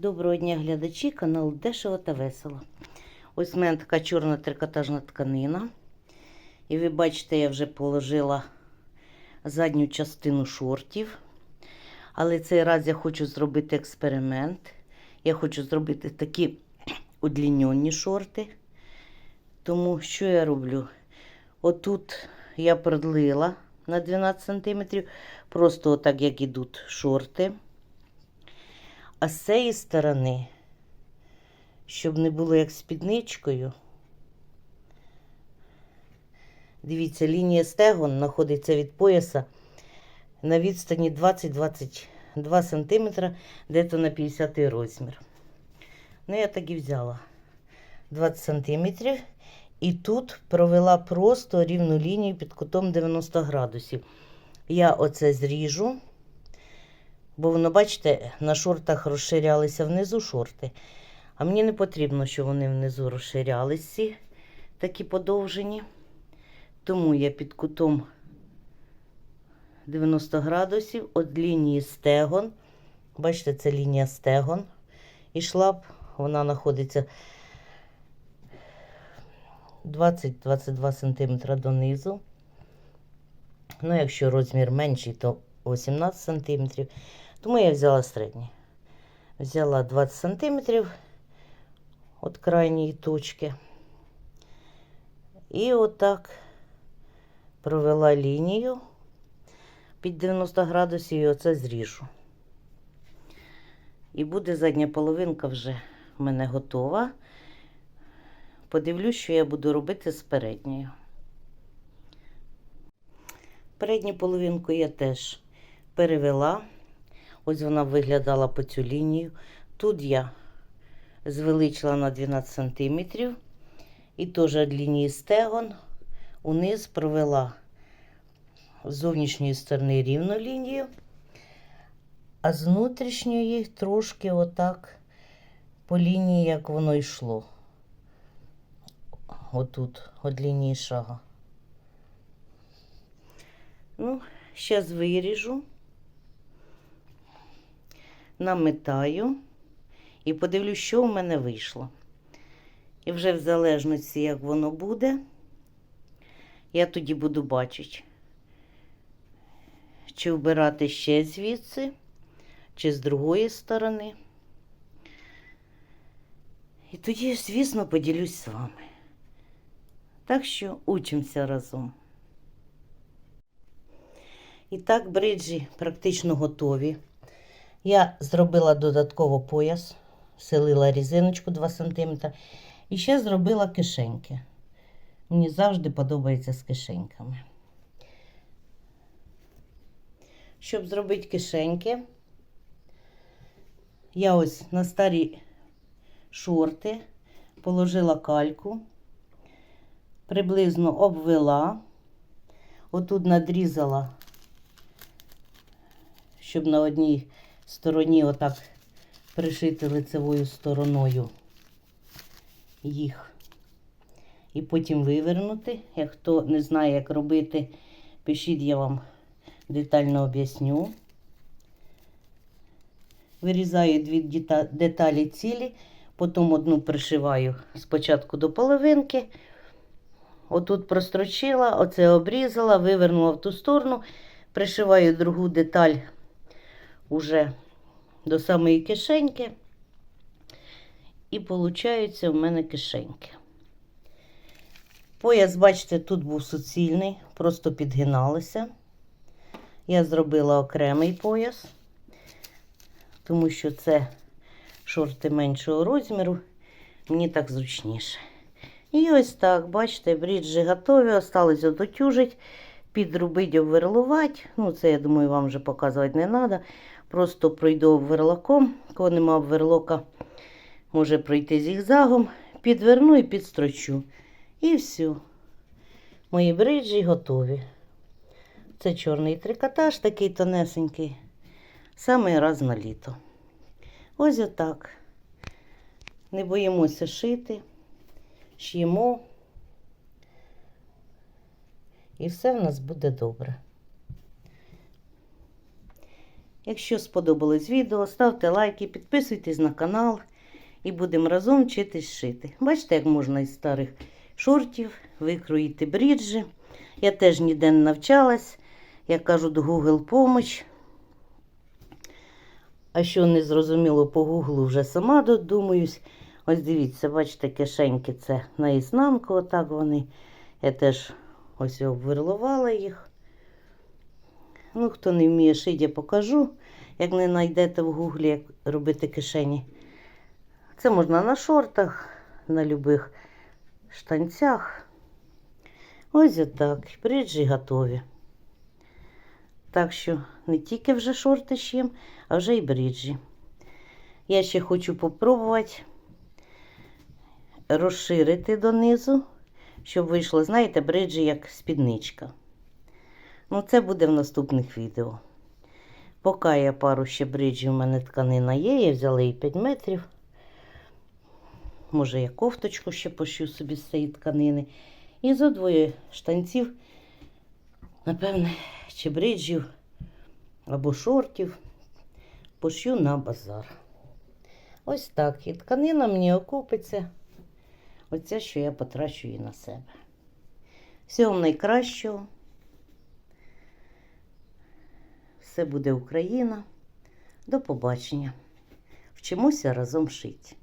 Доброго дня, глядачі, канал Дешево та Весело. Ось в мене така чорна трикотажна тканина. І ви бачите, я вже положила задню частину шортів. Але цей раз я хочу зробити експеримент. Я хочу зробити такі удліньонні шорти. Тому що я роблю? Отут я продлила на 12 см, просто отак, як ідуть шорти. А з цієї сторони, щоб не було як спідничкою, дивіться, лінія стегон знаходиться від пояса на відстані 20-22 см, де-то на 50 розмір. Ну, я так і взяла 20 см. І тут провела просто рівну лінію під кутом 90 градусів. Я оце зріжу. Бо воно, бачите, на шортах розширялися внизу шорти. А мені не потрібно, щоб вони внизу розширялися, такі подовжені. Тому я під кутом 90 градусів від лінії стегон. Бачите, це лінія стегон. Ішла б, вона знаходиться 20-22 см донизу. Ну, якщо розмір менший, то 18 см. Тому я взяла середній. Взяла 20 см від крайньої точки. І отак провела лінію під 90 градусів і оце зріжу. І буде задня половинка вже в мене готова. Подивлюсь, що я буду робити з передньою. Передню половинку я теж перевела. Ось вона виглядала по цю лінію. Тут я звеличила на 12 см. І теж від лінії стегон униз провела з зовнішньої сторони рівну лінію, а з внутрішньої трошки отак по лінії, як воно йшло. Отут, від лінії шага. Ну, зараз виріжу, наметаю і подивлюсь, що в мене вийшло. І вже в залежності, як воно буде, я тоді буду бачити, чи вбирати ще звідси, чи з другої сторони. І тоді, звісно, поділюсь з вами. Так що учимося разом. І так, бриджі практично готові. Я зробила додатково пояс, селила різиночку 2 см. І ще зробила кишеньки. Мені завжди подобається з кишеньками. Щоб зробити кишеньки, я ось на старі шорти положила кальку, приблизно обвела, отут надрізала щоб на одній стороні отак пришити лицевою стороною їх. І потім вивернути. Як хто не знає, як робити, пишіть, я вам детально об'ясню. Вирізаю дві деталі цілі, потім одну пришиваю спочатку до половинки. Отут прострочила, оце обрізала, вивернула в ту сторону, пришиваю другу деталь уже до самої кишеньки. І получаються в мене кишеньки. Пояс, бачите, тут був суцільний, просто підгиналися. Я зробила окремий пояс, тому що це шорти меншого розміру, мені так зручніше. І ось так, бачите, бріджі готові, осталось дотюжить, підрубити, обверлувати. Ну, це, я думаю, вам вже показувати не треба. Просто пройду обверлаком, коли нема обверлока, може пройти зігзагом, підверну і підстрочу. І все. Мої бриджі готові. Це чорний трикотаж, такий тонесенький. Самий раз на літо. Ось отак. Не боїмося шити, ш'ємо. І все в нас буде добре. Якщо сподобалось відео, ставте лайки, підписуйтесь на канал і будемо разом вчитись шити. Бачите, як можна із старих шортів викроїти бріджі. Я теж ніде не навчалась. Я кажу до Google помощь. А що не зрозуміло по Гуглу, вже сама додумаюсь. Ось дивіться, бачите, кишеньки це на ізнанку, отак вони. Я теж ось обверлувала їх. Ну, хто не вміє шити, я покажу, як не знайдете в гуглі, як робити кишені. Це можна на шортах, на любих штанцях. Ось отак. Бриджі готові. Так що не тільки вже шорти ш'єм, а вже й бріджі. Я ще хочу попробувати розширити донизу, щоб вийшло, знаєте, бриджі як спідничка. Ну, це буде в наступних відео. Поки я пару ще бриджів, у мене тканина є, я взяла її 5 метрів. Може, я кофточку ще пошью собі з цієї тканини. І зо двоє штанців, напевне, чи бриджів або шортів пошью на базар. Ось так. І тканина мені окупиться. Оця, що я потрачу її на себе. Всього найкращого. Все буде Україна. До побачення. Вчимося разом шити.